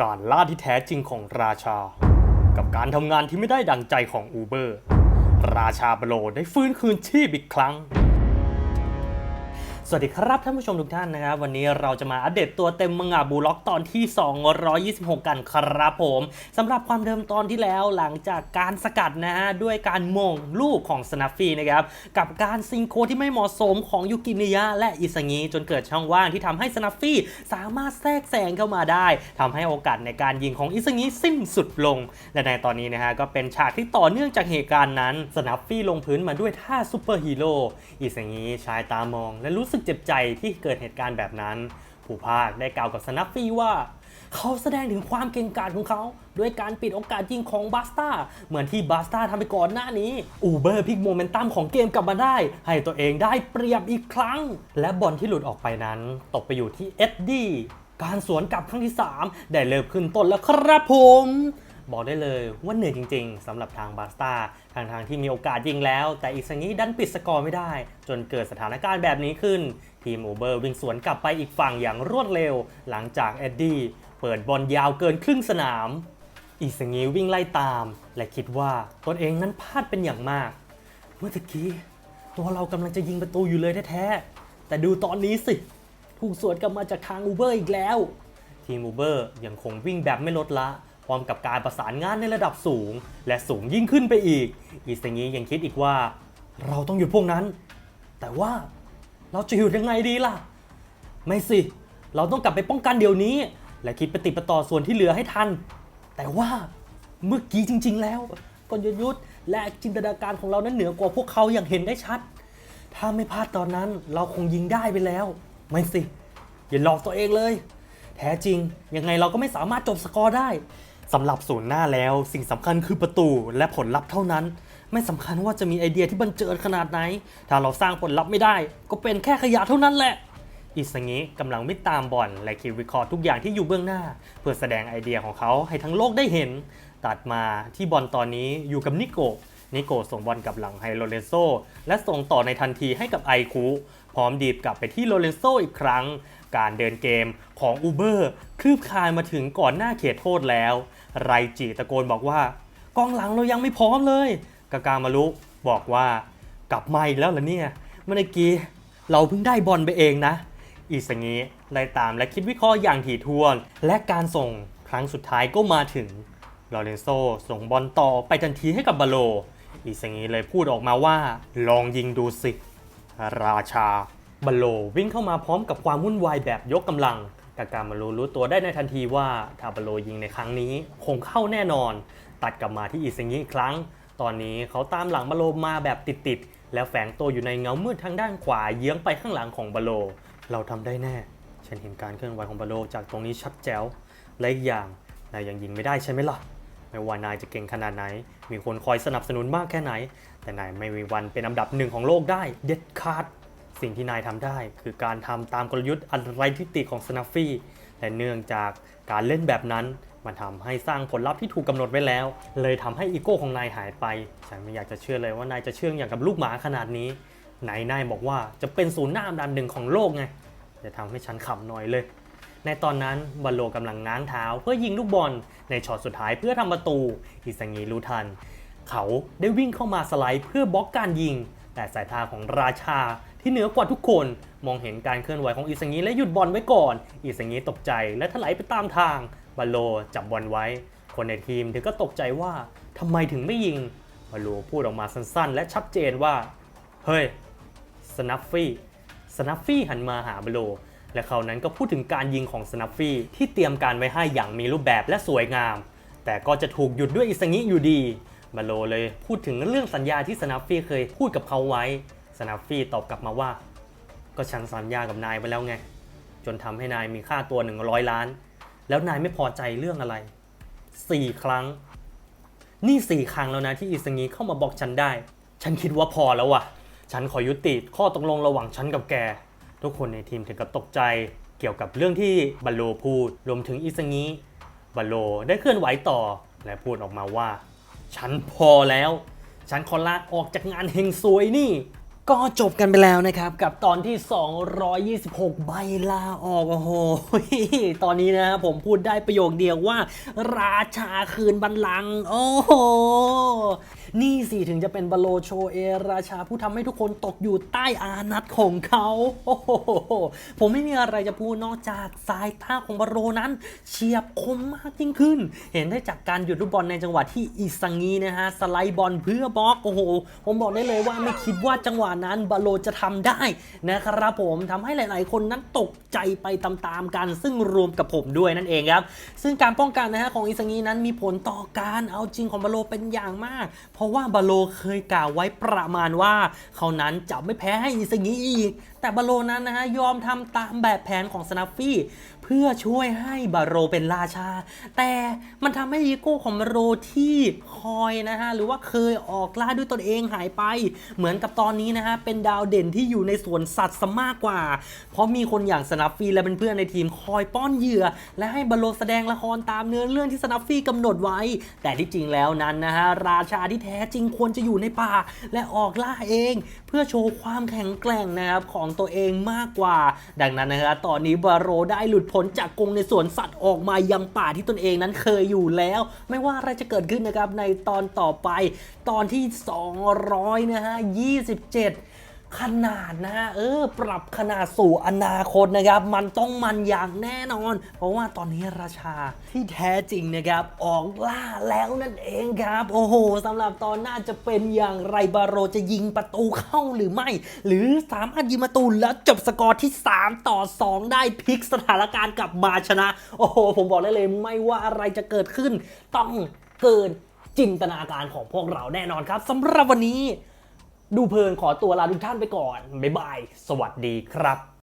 การล่าที่แท้จริงของราชา กับการทำงานที่ไม่ได้ดังใจของอูเบอร์ ราชาบโลได้ฟื้นคืนชีพอีกครั้ง สวัสดีครับท่านผู้ชมทุกท่านนะครับ วันนี้เราจะมาอัปเดตตัวเต็มมังงะบูล็อกตอนที่ 226 กันครับผมสำหรับความเดิมตอนที่แล้วหลังจากการสกัดนะฮะด้วยการมงลูกของสนัฟฟี่นะครับกับการซิงโคที่ไม่เหมาะสมของยูกินิยะและอิสงิจนเกิดช่องว่างที่ทำให้สนัฟฟี่สามารถแทรกแซงเข้ามาได้ทำให้โอกาสในการยิงของอิสงิสิ้นสุดลง และในตอนนี้นะฮะก็เป็นฉากที่ต่อเนื่องจากเหตุการณ์นั้นสนัฟฟี่ลงพื้นมาด้วยท่าซูเปอร์ฮีโร่อิสงิชายตามองและรู้สึกเจ็บใจที่เกิดเหตุการณ์แบบนั้น ผู้พากย์ได้กล่าวกับสนัฟฟี่ว่า เขาแสดงถึงความเก่งกาจของเขาด้วยการปิดโอกาสยิงของบาสตาเหมือนที่บาสตาทำไปก่อนหน้านี้ อูเบอร์พลิกโมเมนตัมของเกมกลับมาได้ ให้ตัวเองได้เปรียบอีกครั้ง และบอลที่หลุดออกไปนั้นตกไปอยู่ที่เอ็ดดี้การสวนกลับครั้งที่ 3 ได้เริ่มขึ้นต้นแล้วครับผม บอกได้เลยว่าเหนื่อยจริงๆสำหรับทางบาสตาทางทางที่มีโอกาสยิงแล้ว แต่อีกสักนี้ดันปิดสกอร์ไม่ได้ จนเกิดสถานการณ์แบบนี้ขึ้น ทีมอูเบอร์วิ่งสวนกลับไปอีกฝั่งอย่างรวดเร็ว หลังจากเอ็ดดี้เปิดบอลยาวเกินครึ่งสนาม อีสงีวิ่งไล่ตาม และคิดว่าตนเองนั้นพลาดเป็นอย่างมาก เมื่อกี้ตัวเรากำลังจะยิงประตูอยู่เลยแท้ๆแต่ดูตอนนี้สิถูกสวนกลับมาจากทางอูเบอร์อีกแล้วทีมอูเบอร์ยังคงวิ่งแบบไม่ลดละ พร้อมกับการประสานงานในระดับสูง และสูงยิ่งขึ้นไปอีกอีสงียังคิดอีกว่า เราต้องหยุดพวกนั้น แต่ว่าเราจะหยุดยังไงดีล่ะ ไม่สิ เราต้องกลับไปป้องกันเดี๋ยวนี้ และคิดปฏิปต่อส่วนที่เหลือให้ทัน แต่ว่าเมื่อกี้จริง ๆ แล้วกลยุทธ์และจินตนาการของเรานั้นเหนือกว่าพวกเขาอย่างเห็นได้ชัด ถ้าไม่พลาดตอนนั้นเราคงยิงได้ไปแล้ว ไม่สิ อย่าหลอกตัวเองเลย แท้จริงยังไงเราก็ไม่สามารถจบสกอร์ได้ สำหรับศูนย์หน้าแล้ว สิ่งสำคัญคือประตูและผลลัพธ์เท่านั้น ไม่สำคัญว่าจะมีไอเดียที่บันเจิดขนาดไหน ถ้าเราสร้างผลลัพธ์ไม่ได้ ก็เป็นแค่ขยะเท่านั้นแหละอิสงิกำลังไม่ตามบอลและคิดวิเคราะห์ทุกอย่างที่อยู่เบื้องหน้า เพื่อแสดงไอเดียของเขาให้ทั้งโลกได้เห็น ตัดมาที่บอลตอนนี้อยู่กับนิโกะ นิโกส่งบอลกับหลังให้โลเรนโซและส่งต่อในทันทีให้กับไอคูพร้อมดีดกลับไปที่โลเรนโซอีกครั้ง การเดินเกมของอูเบอร์คืบคลายมาถึงก่อนหน้าเขตโทษแล้ว ไรจิตะโกนบอกว่ากองหลังเรายังไม่พร้อมเลยกากามารุบอกว่ากลับมาอีกแล้วเหรอเนี่ย เมื่อกี้เราเพิ่งได้บอลไปเองนะอีสงี้ไล่ตามและคิดวิเคราะห์อย่างถี่ถ้วน และการส่งครั้งสุดท้ายก็มาถึงลอเรนโซส่งบอลต่อไปทันทีให้กับบาโล อีสงี้เลยพูดออกมาว่า ลองยิงดูสิ ราชาบาโลวิ่งเข้ามาพร้อมกับความวุ่นวายแบบยกกำลังกากามารูรู้ตัวได้ในทันทีว่าถ้าบาโลยิงในครั้งนี้คงเข้าแน่นอน ตัดกลับมาที่อีสงี้อีกครั้ง ตอนนี้เขาตามหลังบาโลมาแบบติดๆแล้วแฝงตัวอยู่ในเงามืดทางด้านขวาเยื้องไปข้างหลังของบาโล เราทำได้แน่ ฉันเห็นการเคลื่อนไหวของบาโลจากตรงนี้ชัดแจ๋วและอีกอย่างนายยังยิงไม่ได้ใช่ไหมล่ะ ไม่ว่านายจะเก่งขนาดไหน มีคนคอยสนับสนุนมากแค่ไหน แต่นายไม่มีวันเป็นอันดับหนึ่งของโลกได้เด็ดขาด สิ่งที่นายทำได้ คือการทำตามกลยุทธ์อันไรทิฏฐิของสนัฟฟี่และเนื่องจากการเล่นแบบนั้นมันทำให้สร้างผลลัพธ์ที่ถูกกำหนดไว้แล้ว เลยทำให้อีโก้ของนายหายไป ฉันไม่อยากจะเชื่อเลยว่านายจะเชื่องอย่างกับลูกหมาขนาดนี้ไหนนายบอกว่าจะเป็นศูนย์หน้าอันดับหนึ่งของโลกไงจะทำให้ฉันขำหน่อยเลย ในตอนนั้นบอลโลกำลังง้างเท้าเพื่อยิงลูกบอลในช็อตสุดท้ายเพื่อทำประตู อิสังีรู้ทัน เขาได้วิ่งเข้ามาสไลด์เพื่อบล็อกการยิง แต่สายตาของราชาที่เหนือกว่าทุกคนมองเห็นการเคลื่อนไหวของอิสังีและหยุดบอลไว้ก่อน อิสังีตกใจและถลายไปตามทางบอลโลจับบอลไว้ คนในทีมถึงก็ตกใจว่าทำไมถึงไม่ยิงบอลโลพูดออกมาสั้นๆ และชัดเจนว่าเฮ้ยสนัฟฟี่สนัฟฟี่หันมาหาบอลโล และเขานั้นก็พูดถึงการยิงของสนัฟฟี่ที่เตรียมการไว้ให้อย่างมีรูปแบบและสวยงาม แต่ก็จะถูกหยุดด้วยอิสงิอยู่ดีบโลเลยพูดถึงเรื่องสัญญาที่สนัฟฟี่เคยพูดกับเขาไว้ สนัฟฟี่ตอบกลับมาว่า ก็ฉันสัญญากับนายไว้แล้วไง จนทำให้นายมีค่าตัว 100 ล้าน แล้วนายไม่พอใจเรื่องอะไร 4 ครั้ง นี่ 4 ครั้งแล้วนะที่อิสงิเข้ามาบอกฉันได้ ฉันคิดว่าพอแล้วว่ะ ฉันขอยุติข้อตกลงระหว่างฉันกับแก ทุกคนในทีมถึงกับตกใจเกี่ยวกับเรื่องที่บัลโลพูดรวมถึงอิสงิบัลโลได้เคลื่อนไหวต่อ และพูดออกมาว่า ฉันพอแล้ว ฉันขอลาออกจากงานเฮงซวยนี่ ก็จบกันไปแล้วนะครับ กับตอนที่ 226 ใบลาออกโอ้โหตอนนี้นะผมพูดได้ประโยคเดียวว่า ราชาคืนบัลลังก์โอ้โหนี่สิถึงจะเป็นบาโลโชเอราชาผู้ทำให้ทุกคนตกอยู่ใต้อานัตของเขาโอ้โหผมไม่มีอะไรจะพูดนอกจากสายตาของบาโลนั้น เฉียบคมมากยิ่งขึ้น เห็นได้จากการหยุดลูกบอลในจังหวะที่อิซังีนะฮะสไลด์บอลเพื่อบล็อกโอ้โหผมบอกได้เลยว่าไม่คิดว่าจังหวะนั้นบาโลจะทำได้นะครับผมทำให้หลาย ๆ คนนั้นตกใจไปตามๆกัน ซึ่งรวมกับผมด้วยนั่นเองครับ ซึ่งการป้องกันนะฮะของอิซังงีนั้นมีผลต่อการเอาจริงของบาโลเป็นอย่างมากเพราะว่าบาโลเคยกล่าวไว้ประมาณว่า เขานั้นจะไม่แพ้ให้อิซังงีอีก แต่บาโลนั้นนะฮะยอมทำตามแบบแผนของสนัฟฟี่เพื่อช่วยให้บาโรเป็นราชา แต่มันทำให้อีโก้ของบาโรที่คอยนะฮะหรือว่าเคยออกล่าด้วยตนเองหายไป เหมือนกับตอนนี้นะฮะเป็นดาวเด่นที่อยู่ในสวนสัตว์ซะมากกว่า เพราะมีคนอย่างสนัฟฟี่และเป็นเพื่อนในทีมคอยป้อนเหยื่อ และให้บาโลแสดงละครตามเนื้อเรื่องที่สนัฟฟี่กำหนดไว้ แต่ที่จริงแล้วนั้นนะฮะราชาที่แท้จริงควรจะอยู่ในป่า และออกล่าเอง เพื่อโชว์ความแข็งแกร่งนะครับของตัวเองมากกว่า ดังนั้นนะครับตอนนี้บาโรได้หลุดพ้นจากกรงในสวนสัตว์ออกมายังป่าที่ตนเองนั้นเคยอยู่แล้ว ไม่ว่าอะไรจะเกิดขึ้นนะครับในตอนต่อไป ตอนที่ 200นะฮะ27 ขนาดนะฮะเออ ปรับขนาดสู่อนาคตนะครับ มันต้องมันอย่างแน่นอน เพราะว่าตอนนี้ราชาที่แท้จริงนะครับ ออกล่าแล้วนั่นเองครับ โอ้โหสำหรับตอนหน้าจะเป็นอย่างไรบาโรจะยิงประตูเข้าหรือไม่ หรือสามารถยิงประตูแล้วจบสกอร์ที่ 3 ต่อ 2 ได้พลิกสถานการณ์กลับมาชนะ โอ้โห ผมบอกได้เลยไม่ว่าอะไรจะเกิดขึ้น ต้องเกินจินตนาการของพวกเราแน่นอนครับสำหรับวันนี้ ดูเพลินขอตัวลาทุกท่านไปก่อน บ๊ายบาย สวัสดีครับ